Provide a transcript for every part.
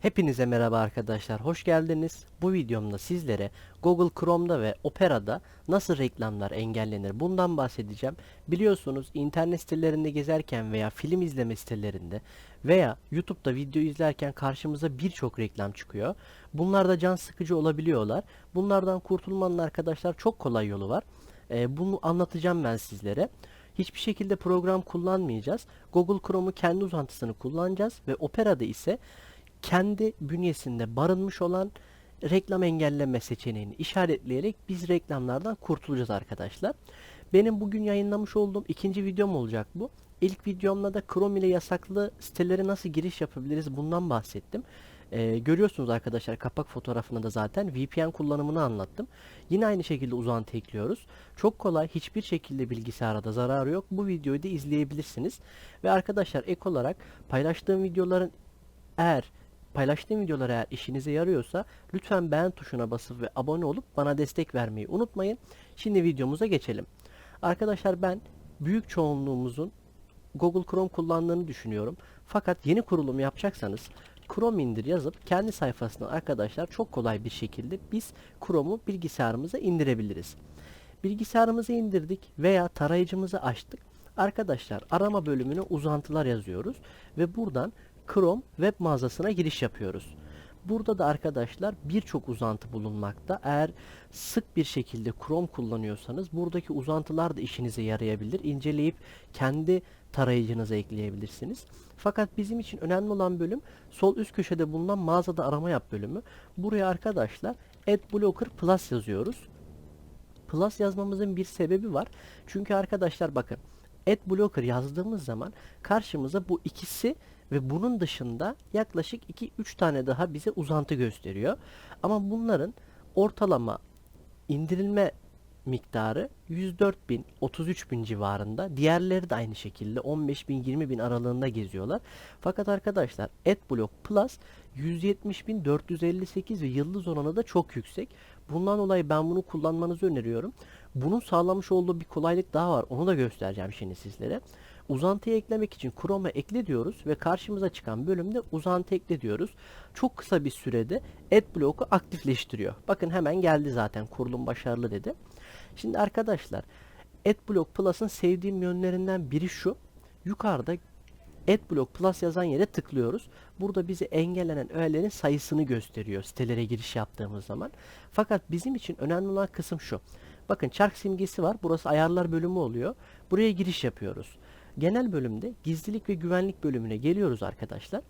Hepinize merhaba arkadaşlar, hoş geldiniz. Bu videomda sizlere Google Chrome'da ve Opera'da nasıl reklamlar engellenir bundan bahsedeceğim. Biliyorsunuz internet sitelerinde gezerken veya film izleme sitelerinde veya YouTube'da video izlerken karşımıza birçok reklam çıkıyor. Bunlar da can sıkıcı olabiliyorlar. Bunlardan kurtulmanın arkadaşlar çok kolay yolu var. Ee, bunu anlatacağım ben sizlere. Hiçbir şekilde program kullanmayacağız. Google Chrome'u kendi uzantısını kullanacağız ve Opera'da ise kendi bünyesinde barınmış olan reklam engelleme seçeneğini işaretleyerek biz reklamlardan kurtulacağız arkadaşlar. Benim bugün yayınlamış olduğum ikinci videom olacak bu. İlk videomda da Chrome ile yasaklı sitelere nasıl giriş yapabiliriz bundan bahsettim. Ee, görüyorsunuz arkadaşlar kapak fotoğrafında da zaten VPN kullanımını anlattım. Yine aynı şekilde uzantı ekliyoruz. Çok kolay hiçbir şekilde bilgisayara da zararı yok. Bu videoyu da izleyebilirsiniz. Ve arkadaşlar ek olarak paylaştığım videoların eğer paylaştığım videolar eğer işinize yarıyorsa lütfen beğen tuşuna basıp ve abone olup bana destek vermeyi unutmayın. Şimdi videomuza geçelim. Arkadaşlar ben büyük çoğunluğumuzun Google Chrome kullandığını düşünüyorum. Fakat yeni kurulum yapacaksanız Chrome indir yazıp kendi sayfasından arkadaşlar çok kolay bir şekilde biz Chrome'u bilgisayarımıza indirebiliriz. Bilgisayarımıza indirdik veya tarayıcımızı açtık. Arkadaşlar arama bölümüne uzantılar yazıyoruz ve buradan Chrome web mağazasına giriş yapıyoruz. Burada da arkadaşlar birçok uzantı bulunmakta. Eğer sık bir şekilde Chrome kullanıyorsanız buradaki uzantılar da işinize yarayabilir. İnceleyip kendi tarayıcınıza ekleyebilirsiniz. Fakat bizim için önemli olan bölüm sol üst köşede bulunan mağazada arama yap bölümü. Buraya arkadaşlar AdBlocker Plus yazıyoruz. Plus yazmamızın bir sebebi var. Çünkü arkadaşlar bakın AdBlocker yazdığımız zaman karşımıza bu ikisi ve bunun dışında yaklaşık 2-3 tane daha bize uzantı gösteriyor. Ama bunların ortalama indirilme miktarı 104 bin, 33 bin civarında. Diğerleri de aynı şekilde 15 bin, 20 bin aralığında geziyorlar. Fakat arkadaşlar AdBlock Plus 170 bin 458 ve yıldız oranı da çok yüksek. Bundan dolayı ben bunu kullanmanızı öneriyorum. Bunun sağlamış olduğu bir kolaylık daha var. Onu da göstereceğim şimdi sizlere. Uzantıyı eklemek için Chrome'a ekle diyoruz ve karşımıza çıkan bölümde uzantı ekle diyoruz. Çok kısa bir sürede AdBlock'u aktifleştiriyor. Bakın hemen geldi zaten kurulum başarılı dedi. Şimdi arkadaşlar AdBlock Plus'ın sevdiğim yönlerinden biri şu. Yukarıda AdBlock Plus yazan yere tıklıyoruz. Burada bize engellenen öğelerin sayısını gösteriyor sitelere giriş yaptığımız zaman. Fakat bizim için önemli olan kısım şu. Bakın çark simgesi var. Burası ayarlar bölümü oluyor. Buraya giriş yapıyoruz. Genel bölümde gizlilik ve güvenlik bölümüne geliyoruz arkadaşlar.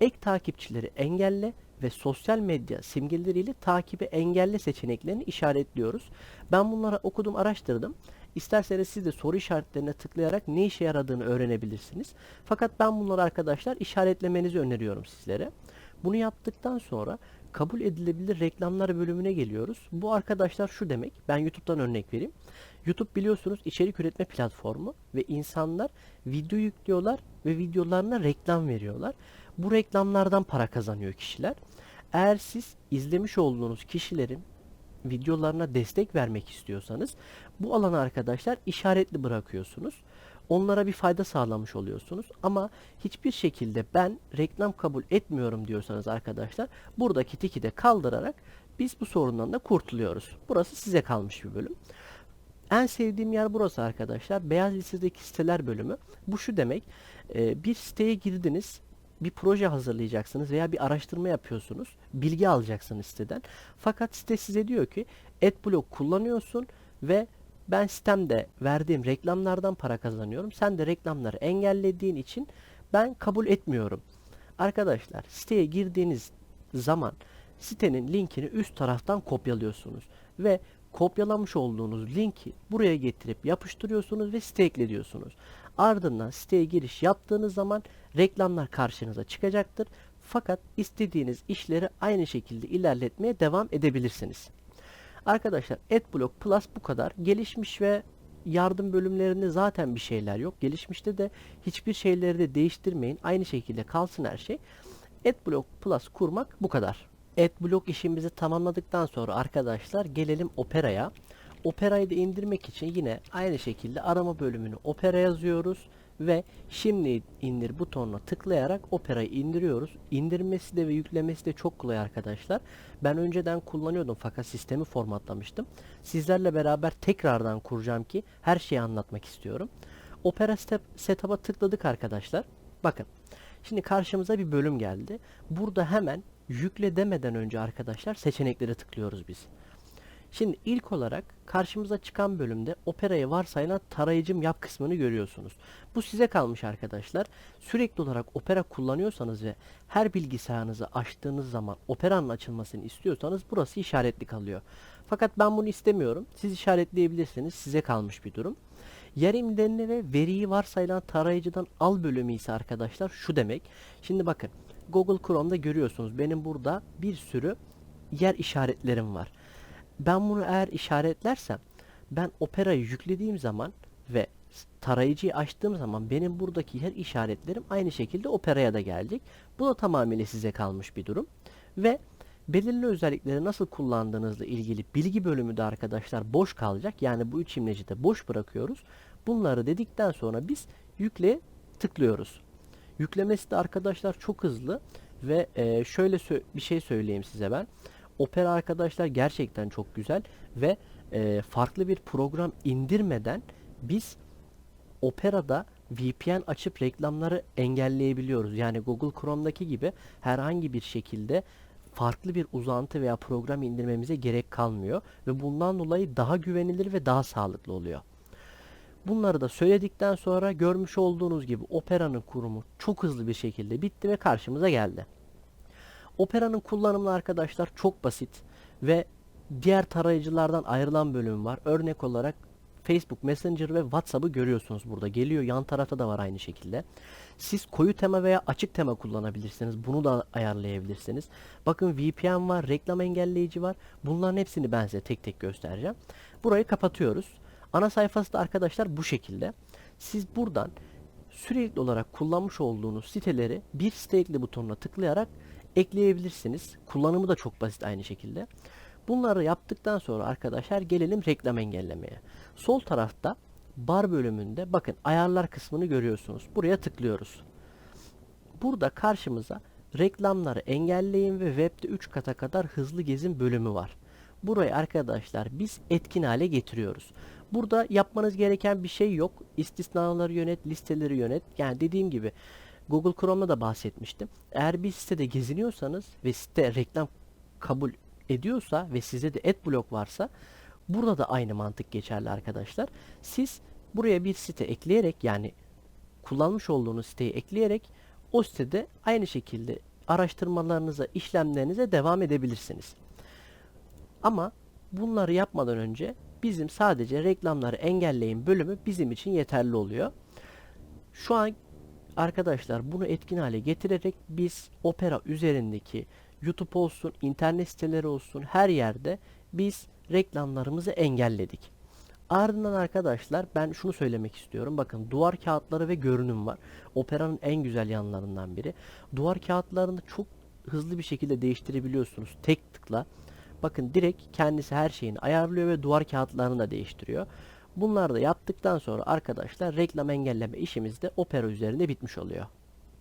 Ek takipçileri engelle ve sosyal medya simgeleriyle takibi engelle seçeneklerini işaretliyoruz. Ben bunları okudum, araştırdım. İsterseniz siz de soru işaretlerine tıklayarak ne işe yaradığını öğrenebilirsiniz. Fakat ben bunları arkadaşlar işaretlemenizi öneriyorum sizlere. Bunu yaptıktan sonra kabul edilebilir reklamlar bölümüne geliyoruz. Bu arkadaşlar şu demek. Ben YouTube'dan örnek vereyim. YouTube biliyorsunuz içerik üretme platformu ve insanlar video yüklüyorlar ve videolarına reklam veriyorlar. Bu reklamlardan para kazanıyor kişiler. Eğer siz izlemiş olduğunuz kişilerin videolarına destek vermek istiyorsanız bu alanı arkadaşlar işaretli bırakıyorsunuz. Onlara bir fayda sağlamış oluyorsunuz. Ama hiçbir şekilde ben reklam kabul etmiyorum diyorsanız arkadaşlar buradaki tiki de kaldırarak biz bu sorundan da kurtuluyoruz. Burası size kalmış bir bölüm. En sevdiğim yer burası arkadaşlar. Beyaz listedeki siteler bölümü. Bu şu demek. e, bir siteye girdiniz. Bir proje hazırlayacaksınız veya bir araştırma yapıyorsunuz. Bilgi alacaksınız siteden. Fakat site size diyor ki AdBlock kullanıyorsun ve ben sitemde verdiğim reklamlardan para kazanıyorum. Sen de reklamları engellediğin için ben kabul etmiyorum. Arkadaşlar siteye girdiğiniz zaman sitenin linkini üst taraftan kopyalıyorsunuz ve kopyalamış olduğunuz linki buraya getirip yapıştırıyorsunuz ve site eklediyorsunuz. Ardından siteye giriş yaptığınız zaman reklamlar karşınıza çıkacaktır. Fakat istediğiniz işleri aynı şekilde ilerletmeye devam edebilirsiniz. Arkadaşlar AdBlock Plus bu kadar. Gelişmiş ve yardım bölümlerinde zaten bir şeyler yok. Gelişmişte de hiçbir şeyleri de değiştirmeyin. Aynı şekilde kalsın her şey. AdBlock Plus kurmak bu kadar. AdBlock işimizi tamamladıktan sonra arkadaşlar gelelim Opera'ya. Opera'yı da indirmek için yine aynı şekilde arama bölümünü Opera yazıyoruz ve şimdi indir butonuna tıklayarak Opera'yı indiriyoruz. İndirmesi de ve yüklemesi de çok kolay arkadaşlar. Ben önceden kullanıyordum fakat sistemi formatlamıştım. Sizlerle beraber tekrardan kuracağım ki her şeyi anlatmak istiyorum. Opera setup'a tıkladık arkadaşlar. Bakın. Şimdi karşımıza bir bölüm geldi. Burada hemen yükle demeden önce arkadaşlar seçeneklere tıklıyoruz biz. Şimdi ilk olarak karşımıza çıkan bölümde operayı varsayılan tarayıcım yap kısmını görüyorsunuz. Bu size kalmış arkadaşlar. Sürekli olarak opera kullanıyorsanız ve her bilgisayarınızı açtığınız zaman operanın açılmasını istiyorsanız burası işaretli kalıyor. Fakat ben bunu istemiyorum. Siz işaretleyebilirsiniz. Size kalmış bir durum. Yer imlerini ve veriyi varsayılan tarayıcıdan al bölümü ise arkadaşlar şu demek. Şimdi bakın Google Chrome'da görüyorsunuz benim burada bir sürü yer işaretlerim var. Ben bunu eğer işaretlersem ben Opera'yı yüklediğim zaman ve tarayıcıyı açtığım zaman benim buradaki her işaretlerim aynı şekilde Opera'ya da gelecek. Bu da tamamıyla size kalmış bir durum. Ve belirli özellikleri nasıl kullandığınızla ilgili bilgi bölümü de arkadaşlar boş kalacak. Yani bu üç imleci de boş bırakıyoruz. Bunları dedikten sonra biz yükle tıklıyoruz. Yüklemesi de arkadaşlar çok hızlı ve şöyle bir şey söyleyeyim size ben. Opera arkadaşlar gerçekten çok güzel ve e, farklı bir program indirmeden biz Opera'da VPN açıp reklamları engelleyebiliyoruz. Yani Google Chrome'daki gibi herhangi bir şekilde farklı bir uzantı veya program indirmemize gerek kalmıyor ve bundan dolayı daha güvenilir ve daha sağlıklı oluyor. Bunları da söyledikten sonra görmüş olduğunuz gibi Opera'nın kurumu çok hızlı bir şekilde bitti ve karşımıza geldi. Opera'nın kullanımı arkadaşlar çok basit ve diğer tarayıcılardan ayrılan bölüm var. Örnek olarak Facebook Messenger ve WhatsApp'ı görüyorsunuz burada. Geliyor yan tarafta da var aynı şekilde. Siz koyu tema veya açık tema kullanabilirsiniz. Bunu da ayarlayabilirsiniz. Bakın VPN var, reklam engelleyici var. Bunların hepsini ben size tek tek göstereceğim. Burayı kapatıyoruz. Ana sayfası da arkadaşlar bu şekilde. Siz buradan sürekli olarak kullanmış olduğunuz siteleri bir site ekle butonuna tıklayarak ekleyebilirsiniz. Kullanımı da çok basit aynı şekilde. Bunları yaptıktan sonra arkadaşlar gelelim reklam engellemeye. Sol tarafta bar bölümünde bakın ayarlar kısmını görüyorsunuz. Buraya tıklıyoruz. Burada karşımıza reklamları engelleyin ve webde 3 kata kadar hızlı gezin bölümü var. Burayı arkadaşlar biz etkin hale getiriyoruz. Burada yapmanız gereken bir şey yok. İstisnaları yönet, listeleri yönet. Yani dediğim gibi Google Chrome'da da bahsetmiştim. Eğer bir sitede geziniyorsanız ve site reklam kabul ediyorsa ve size de adblock varsa burada da aynı mantık geçerli arkadaşlar. Siz buraya bir site ekleyerek yani kullanmış olduğunuz siteyi ekleyerek o sitede aynı şekilde araştırmalarınıza, işlemlerinize devam edebilirsiniz. Ama bunları yapmadan önce bizim sadece reklamları engelleyin bölümü bizim için yeterli oluyor. Şu an arkadaşlar bunu etkin hale getirerek biz Opera üzerindeki YouTube olsun, internet siteleri olsun her yerde biz reklamlarımızı engelledik. Ardından arkadaşlar ben şunu söylemek istiyorum. Bakın duvar kağıtları ve görünüm var. Opera'nın en güzel yanlarından biri. Duvar kağıtlarını çok hızlı bir şekilde değiştirebiliyorsunuz tek tıkla. Bakın direkt kendisi her şeyini ayarlıyor ve duvar kağıtlarını da değiştiriyor. Bunları da yaptıktan sonra arkadaşlar reklam engelleme işimiz de Opera üzerinde bitmiş oluyor.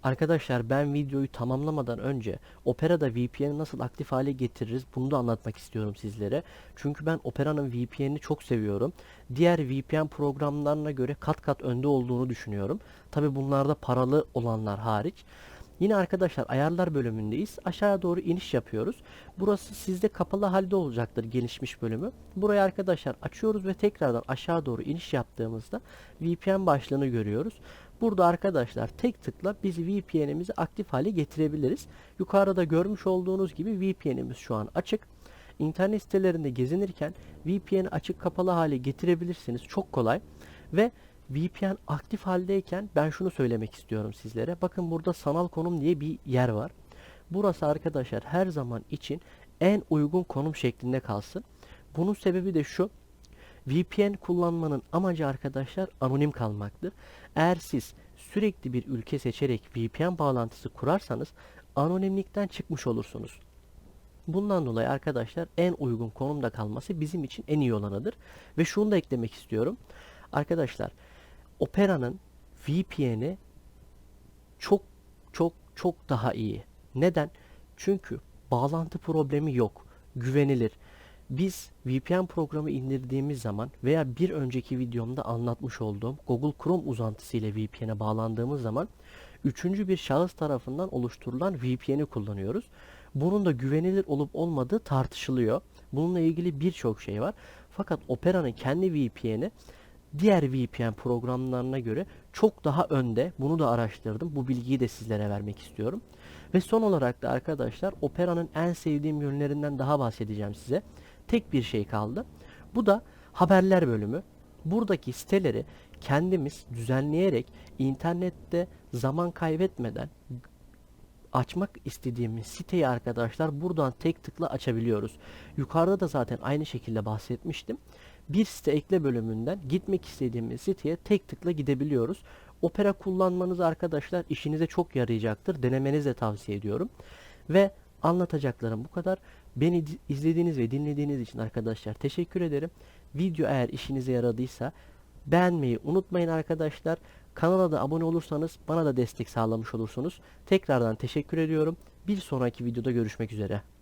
Arkadaşlar ben videoyu tamamlamadan önce Opera'da VPN'i nasıl aktif hale getiririz bunu da anlatmak istiyorum sizlere. Çünkü ben Opera'nın VPN'ini çok seviyorum. Diğer VPN programlarına göre kat kat önde olduğunu düşünüyorum. Tabi bunlarda paralı olanlar hariç. Yine arkadaşlar ayarlar bölümündeyiz. Aşağıya doğru iniş yapıyoruz. Burası sizde kapalı halde olacaktır gelişmiş bölümü. Burayı arkadaşlar açıyoruz ve tekrardan aşağı doğru iniş yaptığımızda VPN başlığını görüyoruz. Burada arkadaşlar tek tıkla biz VPN'imizi aktif hale getirebiliriz. Yukarıda görmüş olduğunuz gibi VPN'imiz şu an açık. İnternet sitelerinde gezinirken VPN'i açık kapalı hale getirebilirsiniz. Çok kolay. Ve VPN aktif haldeyken ben şunu söylemek istiyorum sizlere. Bakın burada sanal konum diye bir yer var. Burası arkadaşlar her zaman için en uygun konum şeklinde kalsın. Bunun sebebi de şu. VPN kullanmanın amacı arkadaşlar anonim kalmaktır. Eğer siz sürekli bir ülke seçerek VPN bağlantısı kurarsanız anonimlikten çıkmış olursunuz. Bundan dolayı arkadaşlar en uygun konumda kalması bizim için en iyi olanıdır. Ve şunu da eklemek istiyorum. Arkadaşlar Opera'nın VPN'i çok çok çok daha iyi. Neden? Çünkü bağlantı problemi yok. Güvenilir. Biz VPN programı indirdiğimiz zaman veya bir önceki videomda anlatmış olduğum Google Chrome uzantısı ile VPN'e bağlandığımız zaman üçüncü bir şahıs tarafından oluşturulan VPN'i kullanıyoruz. Bunun da güvenilir olup olmadığı tartışılıyor. Bununla ilgili birçok şey var. Fakat Opera'nın kendi VPN'i diğer VPN programlarına göre çok daha önde. Bunu da araştırdım. Bu bilgiyi de sizlere vermek istiyorum. Ve son olarak da arkadaşlar Opera'nın en sevdiğim yönlerinden daha bahsedeceğim size. Tek bir şey kaldı. Bu da haberler bölümü. Buradaki siteleri kendimiz düzenleyerek internette zaman kaybetmeden açmak istediğimiz siteyi arkadaşlar buradan tek tıkla açabiliyoruz. Yukarıda da zaten aynı şekilde bahsetmiştim. Bir site ekle bölümünden gitmek istediğimiz siteye tek tıkla gidebiliyoruz. Opera kullanmanız arkadaşlar işinize çok yarayacaktır. Denemenizi de tavsiye ediyorum. Ve anlatacaklarım bu kadar. Beni di- izlediğiniz ve dinlediğiniz için arkadaşlar teşekkür ederim. Video eğer işinize yaradıysa beğenmeyi unutmayın arkadaşlar. Kanala da abone olursanız bana da destek sağlamış olursunuz. Tekrardan teşekkür ediyorum. Bir sonraki videoda görüşmek üzere.